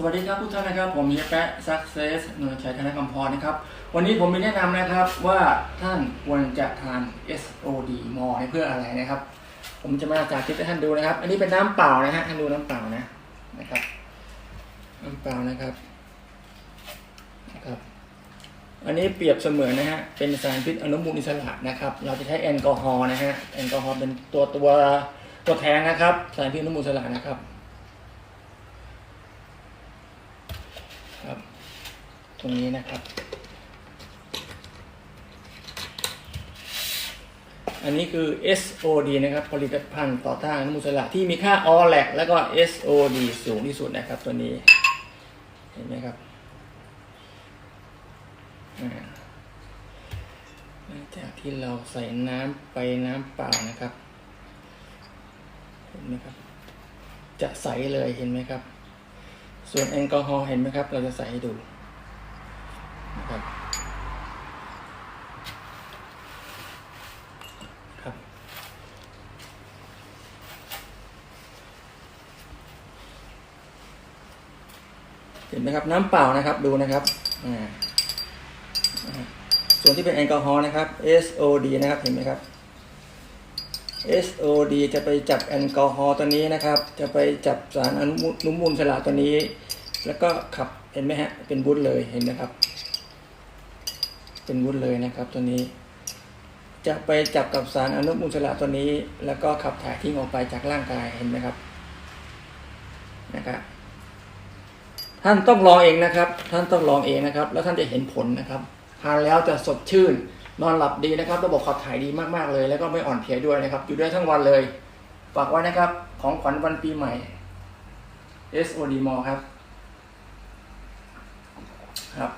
สวัสดีครับทุกท่านนะครับผมเฮียแปะ Success หน่วยชัยธนคำพรนะครับ วันนี้ผมมีแนะนำนะครับว่าท่านควรจะทาน SOD มอเพื่ออะไรนะครับ ผมจะมาจากคลิปให้ท่านดูนะครับ อันนี้เป็นน้ำเปล่านะฮะท่านดูน้ำเปล่านะนะครับน้ำเปล่านะครับนะครับ อันนี้เปรียบเสมือนนะฮะเป็นสารพิษอนุมูลอิสระนะครับ เราจะใช้แอลกอฮอล์นะฮะแอลกอฮอล์เป็นตัวตัวตัวแทนนะครับ สารพิษอนุมูลอิสระนะครับ ตรงนี้นะครับ อันนี้คือ SOD นะครับ ผลิตภัณฑ์ต่อต้านอนุมูลอิสระที่มีค่า o l a c แล้วก็ SOD สูงที่สุดนะครับตัวนี้ เห็นไหมครับหลังจากที่เราใส่น้ำไปน้ำเปล่านะครับ เห็นไหมครับ จะใสเลยเห็นไหมครับ ส่วนแอลกอฮอล์เห็นไหมครับ เราจะใส่ให้ดู นะครับครับ เห็นไหมครับน้ำเปล่านะครับดูนะครับอ่าส่วนที่เป็นแอลกอฮอล์นะครับ SOD นะครับเห็นไหมครับ SOD จะไปจับแอลกอฮอล์ตัวนี้นะครับ จะไปจับสารอนุมูลอิสระตัวนี้ แล้วก็ขับเห็นไหมฮะเป็นวุ้นเลยเห็นไหมครับ เป็นวุ้นเลยนะครับ ตัวนี้ จะไปจับกับสารอนุมูลอิสระตัวนี้ แล้วก็ขับถ่ายทิ้งออกไปจากร่างกายเห็นไหมครับนะครับท่านต้องลองเองนะครับ ท่านต้องลองเองนะครับ แล้วท่านจะเห็นผลนะครับทานแล้วจะสดชื่น นอนหลับดีนะครับ ระบบขับถ่ายดีมากๆเลย แล้วก็ไม่อ่อนเพลียด้วยนะครับ อยู่ได้ทั้งวันเลย ฝากไว้นะครับ ของขวัญวันปีใหม่ SOD m ครับ ครับ